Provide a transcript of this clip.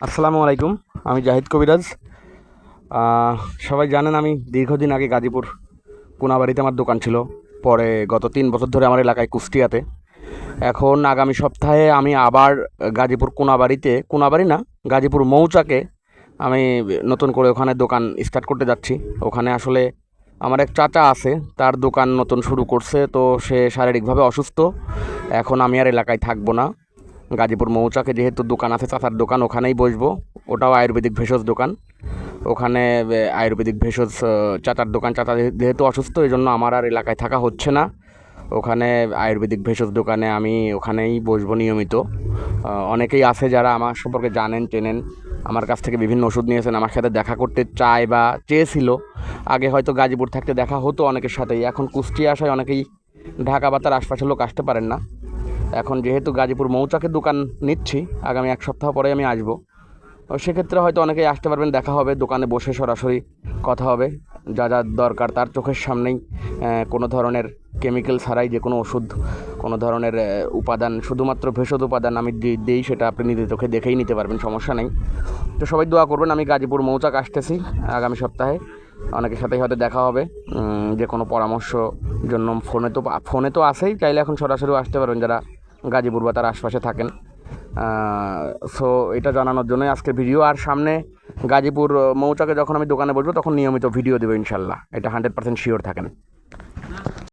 আসসালামু আলাইকুম, আমি জাহিদ কবিরাজ। সবাই জানেন আমি দীর্ঘদিন আগে গাজীপুর কোনাবাড়িতে আমার দোকান ছিল, পরে গত তিন বছর ধরে আমার এলাকায় কুষ্টিয়াতে। এখন আগামী সপ্তাহে আমি আবার গাজীপুর কোনাবাড়িতে কোনাবাড়ি না, গাজীপুর মৌচাকে আমি নতুন করে ওখানে দোকান স্টার্ট করতে যাচ্ছি। ওখানে আসলে আমার এক চাচা আছে, তার দোকান নতুন শুরু করছে, তো সে শারীরিকভাবে অসুস্থ। এখন আমি আর এলাকায় থাকব না। গাজীপুর মৌচাকে যেহেতু দোকান আছে, চাচার দোকান, ওখানেই বসবো। ওটাও আয়ুর্বেদিক ভেষজ দোকান। ওখানে আয়ুর্বেদিক ভেষজ চাচার দোকান। চাচা যেহেতু অসুস্থ এই জন্য আমার আর এলাকায় থাকা হচ্ছে না। ওখানে আয়ুর্বেদিক ভেষজ দোকানে আমি ওখানেই বসবো নিয়মিত। অনেকেই আছে যারা আমার সম্পর্কে জানেন, চেনেন, আমার কাছ থেকে বিভিন্ন ওষুধ নিয়েছেন, আমার সাথে দেখা করতে চায় বা চেয়েছিল। আগে হয়তো গাজীপুর থাকতে দেখা হতো অনেকের সাথেই, এখন কুষ্টিয়া আসায় অনেকেই ঢাকা বা তার আশপাশের লোক আসতে পারেন না। এখন যেহেতু গাজীপুর মৌচাকের দোকান নিচ্ছি, আগামী এক সপ্তাহ পরে আমি আসব। সেক্ষেত্রে হয়তো অনেকেই আসতে পারবেন, দেখা হবে, দোকানে বসে সরাসরি কথা হবে। যা যা দরকার তার চোখের সামনেই কোনো ধরনের কেমিক্যাল ছাড়াই যে কোনো ওষুধ, কোনো ধরনের উপাদান, শুধুমাত্র ভেষজ উপাদান আমি দিই, সেটা আপনি নিজের চোখে দেখেই নিতে পারবেন, সমস্যা নেই। তো সবাই দোয়া করবেন, আমি গাজীপুর মৌচাক আসতেছি আগামী সপ্তাহে। অনেকের সাথেই হয়তো দেখা হবে যে কোনো পরামর্শ জন্য ফোনে তো ফোনে তো আসেই চাইলে এখন সরাসরিও আসতে পারবেন যারা গাজীপুর বা তার আশপাশে থাকেন। সো এটা জানানোর জন্যই আজকে ভিডিও আর সামনে গাজীপুর মৌচাকে যখন আমি দোকানে বসবো, তখন নিয়মিত ভিডিও দেবো ইনশাল্লাহ। এটা হান্ড্রেড পার্সেন্ট শিওর থাকেন।